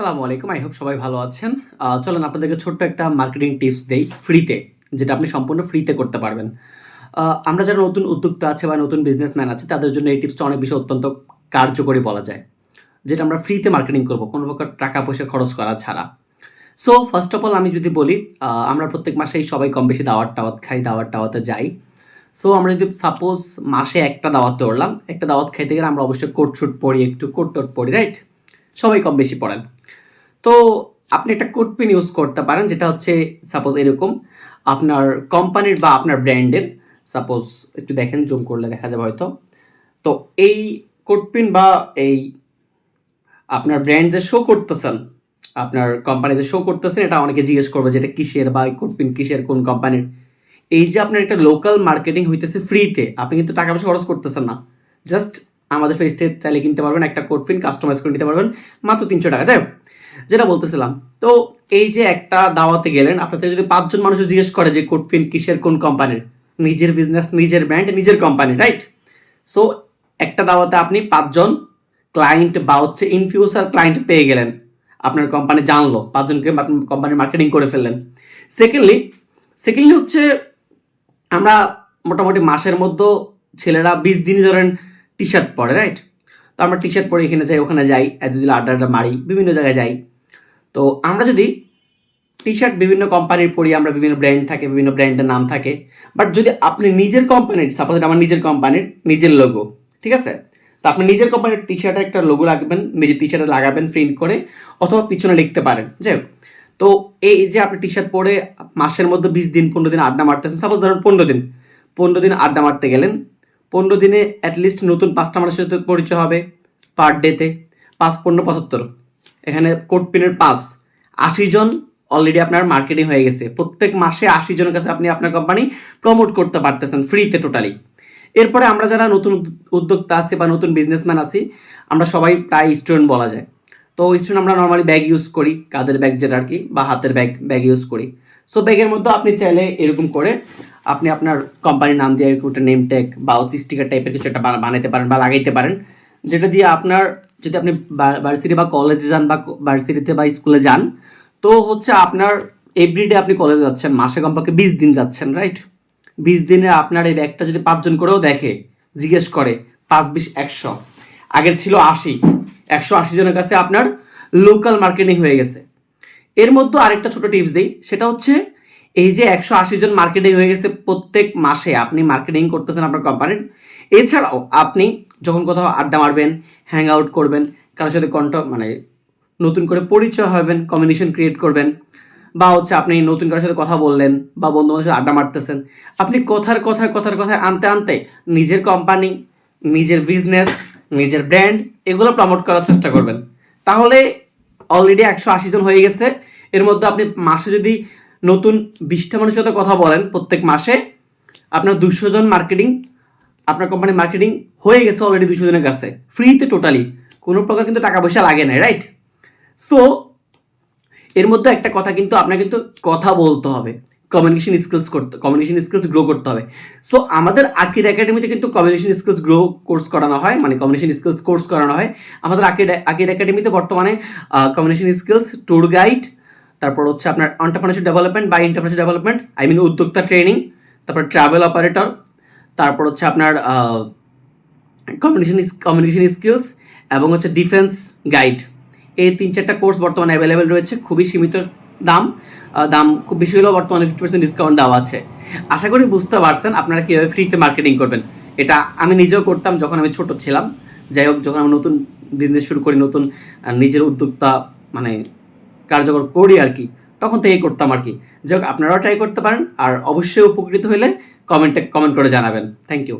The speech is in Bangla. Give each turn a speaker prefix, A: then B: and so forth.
A: আসসালামু আলাইকুম। আই হোপ সবাই ভালো আছেন। চলেন আপনাদেরকে ছোট্ট একটা মার্কেটিং টিপস দেই ফ্রিতে যেটা আপনি সম্পূর্ণ ফ্রিতে করতে পারবেন। আমরা যারা নতুন উদ্যোক্তা আছে বা নতুন বিজনেসম্যান আছে, তাদের জন্য এই টিপসটা অনেক বেশি অত্যন্ত কার্যকরী বলা যায়, যেটা আমরা ফ্রিতে মার্কেটিং করব, কোনো প্রকার টাকা পয়সা খরচ করা ছাড়া। সো ফার্স্ট অফ অল আমি যদি বলি আমরা প্রত্যেক মাসেই সবাই কম বেশি দাওয়াত টাওয়াত খাই, দাওয়াত টাওয়াতে যাই। সো আমরা যদি সাপোজ মাসে একটা দাওয়াত ধরলাম, একটা দাওয়াত খাইতে গেলে আমরা অবশ্যই কোট শুট পড়ি একটু কোট টোট পড়ি রাইট সবাই কম বেশি পড়েন। তো আপনি একটা কোড পিন ইউজ করতে পারেন যেটা হচ্ছে সাপোজ এরকম আপনার কোম্পানির বা আপনার ব্র্যান্ডের সাপোজ একটু দেখেন জুম করলে দেখা যাবে হয়তো। তো এই কোড পিন বা এই আপনার ব্র্যান্ড যে শো করতেছেন আপনার কোম্পানি যে শো করতেছেন এটা অনেকে জিজ্ঞেস করবে যে এটা কিসের বা এই কোড পিন কিসের কোন কোম্পানির এই যে আপনার একটা লোকাল মার্কেটিং হইতেছে ফ্রিতে আপনি কিন্তু টাকা পয়সা খরচ করতেছেন না। জাস্ট আমাদের ফেসটে চাইলে কিনতে পারবেন একটা কোড পিন কাস্টমাইজ করে নিতে পারবেন মাত্র তিনশো টাকা। যাই হোক, যেটা বলতেছিলাম। তো এই যে একটা দাওয়াতে গেলেন, আপনাদের যদি পাঁচজন মানুষ জিজ্ঞেস করে যে কোড পিন কিসের, কোন কোম্পানির নিজের বিজনেস নিজের ব্র্যান্ড নিজের কোম্পানি রাইট সো একটা দাওয়াতে আপনি পাঁচজন ক্লায়েন্ট বা হচ্ছে ইনফিউসার ক্লায়েন্ট পেয়ে গেলেন। আপনার কোম্পানি জানলো, পাঁচজনকে কোম্পানির মার্কেটিং করে ফেললেন। সেকেন্ডলি সেকেন্ডলি হচ্ছে আমরা মোটামুটি মাসের মধ্যে ছেলেরা বিশ দিনই ধরেন টি শার্ট পরে রাইট তো আমরা টি শার্ট পরে এখানে যাই, ওখানে যাই অ্যাজ যদি আড্ডা আড্ডা মারি, বিভিন্ন জায়গায় যাই। তো আমরা যদি টি শার্ট বিভিন্ন কোম্পানির পরি, আমরা বিভিন্ন ব্র্যান্ড থাকে, বিভিন্ন ব্র্যান্ডের নাম থাকে বাট যদি আপনি নিজের কোম্পানির সাপোজ আমার নিজের কোম্পানির নিজের লোগো ঠিক আছে? তো আপনি নিজের কোম্পানির টি শার্টে একটা লোগো রাখবেন নিজের টি শার্টে লাগাবেন প্রিন্ট করে, অথবা পিছনে লিখতে পারেন হোক। তো এই যে আপনি টি শার্ট পরে মাসের মধ্যে বিশ দিন, পনেরো দিন আড্ডা মারতেছেন সাপোজ ধরুন পনেরো দিন পনেরো দিন আড্ডা মারতে গেলেন, পনেরো দিনে অ্যাটলিস্ট নতুন পাঁচটা মানুষের সাথে পরিচয় হবে পার ডেতে পাঁচ, পনেরো, পঁচাত্তর। এখানে কোড পিনের পাঁচ। আশি জন অলরেডি আপনার মার্কেটিং হয়ে গেছে। প্রত্যেক মাসে আশি জনের কাছে আপনি আপনার কোম্পানি প্রমোট করতে পারতেছেন ফ্রিতে টোটালি এরপরে আমরা যারা নতুন উদ- উদ্যোক্তা আছি বা নতুন বিজনেসম্যান আছি, আমরা সবাই প্রায় স্টুডেন্ট বলা যায়। তো স্টুডেন্ট আমরা নর্মালি ব্যাগ ইউজ করি, কাদের ব্যাগ যেটা আর কি, বা হাতের ব্যাগ ব্যাগ ইউজ করি। সো ব্যাগের মধ্যে আপনি চাইলে এরকম করে আপনি আপনার কোম্পানির নাম দিয়ে একটা নেম ট্যাগ বা স্টিকার টাইপের কিছু একটা বানাতে পারেন বা লাগাইতে পারেন। যেটা দিয়ে আপনার, যদি আপনি ভার্সিটি বা কলেজে যান বা ভার্সিটিতে বা স্কুলে যান, তো হচ্ছে আপনার এভরিডে আপনি কলেজে যাচ্ছেন। মাসে কমপক্ষে বিশ দিন যাচ্ছেন রাইট বিশ দিনে আপনার এই ব্যাগটা যদি পাঁচজন করেও দেখে, জিজ্ঞেস করে, পাঁচ বিশ একশো। আগের ছিল আশি। একশো আশি জনের কাছে আপনার লোকাল মার্কেটিং হয়ে গেছে। এর মধ্যে আরেকটা ছোট টিপস দিই, সেটা হচ্ছে এই যে একশো আশি জন মার্কেটিং হয়ে গেছে প্রত্যেক মাসে আপনি মার্কেটিং করতেছেন আপনার কোম্পানির এছাড়াও আপনি যখন কোথাও আড্ডা মারবেন হ্যাং আউট করবেন, কারোর সাথে কন্ট মানে নতুন করে পরিচয় হবেন কমিউনিকেশন ক্রিয়েট করবেন, বা হচ্ছে আপনি নতুন কারোর সাথে কথা বললেন, বা বন্ধু বান্ধবের সাথে আড্ডা মারতেছেন, আপনি কথার কথায় কথার কথায় আনতে আনতে নিজের কোম্পানি নিজের বিজনেস নিজের ব্র্যান্ড এগুলো প্রমোট করার চেষ্টা করবেন। তাহলে অলরেডি একশো আশি জন হয়ে গেছে, এর মধ্যে আপনি মাসে যদি নতুন বিশটা মানুষের সাথে কথা বলেন প্রত্যেক মাসে। আপনার দুশো জন মার্কেটিং আপনার কোম্পানির মার্কেটিং হয়ে গেছে অলরেডি দুশো জনের কাছে। ফ্রিতে টোটালি কোনো প্রকার কিন্তু টাকা পয়সা লাগে না রাইট সো এর মধ্যে একটা কথা কিন্তু আপনার কিন্তু কথা বলতে হবে। কমিউনিকেশন স্কিলস করতে কমিউনিকেশন স্কিলস গ্রো করতে হবে। সো আমাদের আকির একাডেমিতে কিন্তু কমিউনিকেশন স্কিলস গ্রো কোর্স করানো হয় মানে কমিউনিকেশন স্কিলস কোর্স করানো হয়। আমাদের আকির আকির একাডেমিতে বর্তমানে কমিউনিকেশন স্কিলস ট্যুর গাইড তারপর হচ্ছে আপনার অন্টারপ্রেনারশিপ ডেভেলপমেন্ট বা ইন্টারপ্রেনারশিপ ডেভেলপমেন্ট আই মিন উদ্যোক্তা ট্রেনিং তারপর ট্রাভেল অপারেটর তারপর হচ্ছে আপনার কমিউনিকেশন কমিউনিকেশন স্কিলস এবং হচ্ছে ডিফেন্স গাইড এই তিন চারটা কোর্স বর্তমানে অ্যাভেলেবেল রয়েছে, খুবই সীমিত দাম দাম খুব বেশি হলেও বর্তমানে ফিফটি পার্সেন্ট ডিসকাউন্ট দেওয়া আছে। আশা করি বুঝতে পারছেন আপনারা কীভাবে ফ্রিতে মার্কেটিং করবেন। এটা আমি নিজেও করতাম যখন আমি ছোট ছিলাম। যাই হোক, যখন আমি নতুন বিজনেস শুরু করি, নতুন নিজের উদ্যোক্তা মানে কার্যকর করি আর কি, তখন থেকেই করতাম আর কি। যাই হোক, আপনারাও ট্রাই করতে পারেন আর অবশ্যই উপকৃত হলে কমেন্টে কমেন্ট করে জানাবেন। Thank you